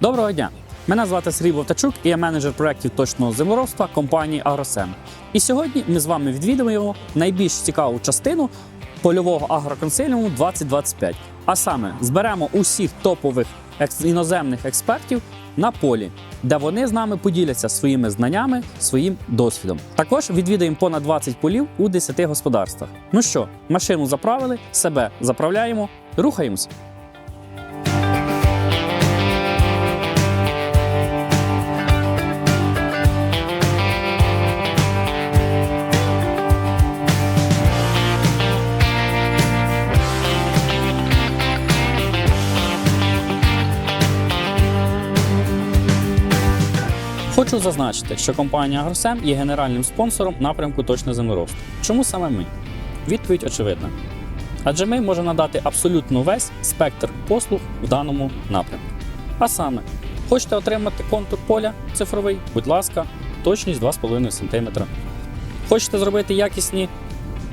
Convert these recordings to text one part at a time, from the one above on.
Доброго дня! Мене звати Сергій Вовтачук і я менеджер проєктів точного землеробства компанії Агросем. І сьогодні ми з вами відвідуємо найбільш цікаву частину польового агроконсиліуму 2025. А саме зберемо усіх топових іноземних експертів на полі, де вони з нами поділяться своїми знаннями, своїм досвідом. Також відвідаємо понад 20 полів у 10 господарствах. Ну що, машину заправили, себе заправляємо, рухаємось. Хочу зазначити, що компанія Агросем є генеральним спонсором напрямку точне землеробство. Чому саме ми? Відповідь очевидна. Адже ми можемо надати абсолютно весь спектр послуг в даному напрямку. А саме, хочете отримати контур поля цифровий, будь ласка, точність 2,5 см. Хочете зробити якісні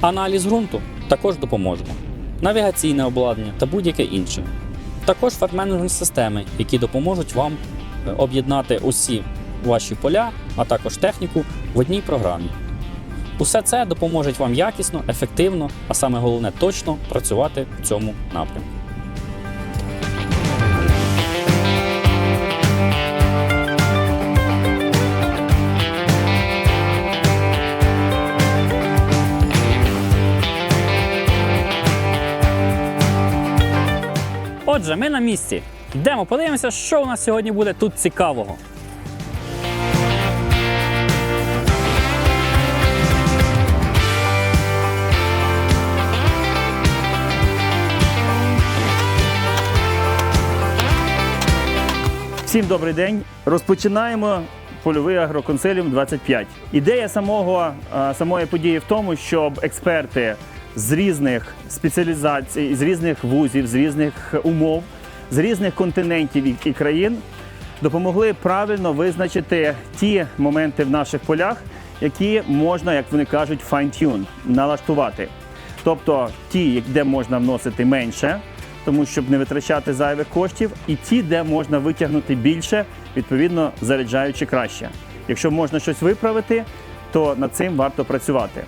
аналіз ґрунту, також допоможемо. Навігаційне обладнання та будь-яке інше. Також фарм-менеджмент системи, які допоможуть вам е, об'єднати усі ваші поля, а також техніку в одній програмі. Усе це допоможе вам якісно, ефективно, а саме головне точно працювати в цьому напрямку. Отже, ми на місці. Йдемо, подивимося, що у нас сьогодні буде тут цікавого. Всім добрий день. Розпочинаємо польовий агроконсиліум 25. Ідея самого, е, самої події в тому, щоб експерти з різних спеціалізацій, з різних вузів, з різних умов, з різних континентів і- країн допомогли правильно визначити ті моменти в наших полях, які можна, як вони кажуть, fine-tune, налаштувати. Тобто ті, де можна вносити менше, тому щоб не витрачати зайвих коштів, і ті, де можна витягнути більше, відповідно заряджаючи краще. Якщо можна щось виправити, то над цим варто працювати.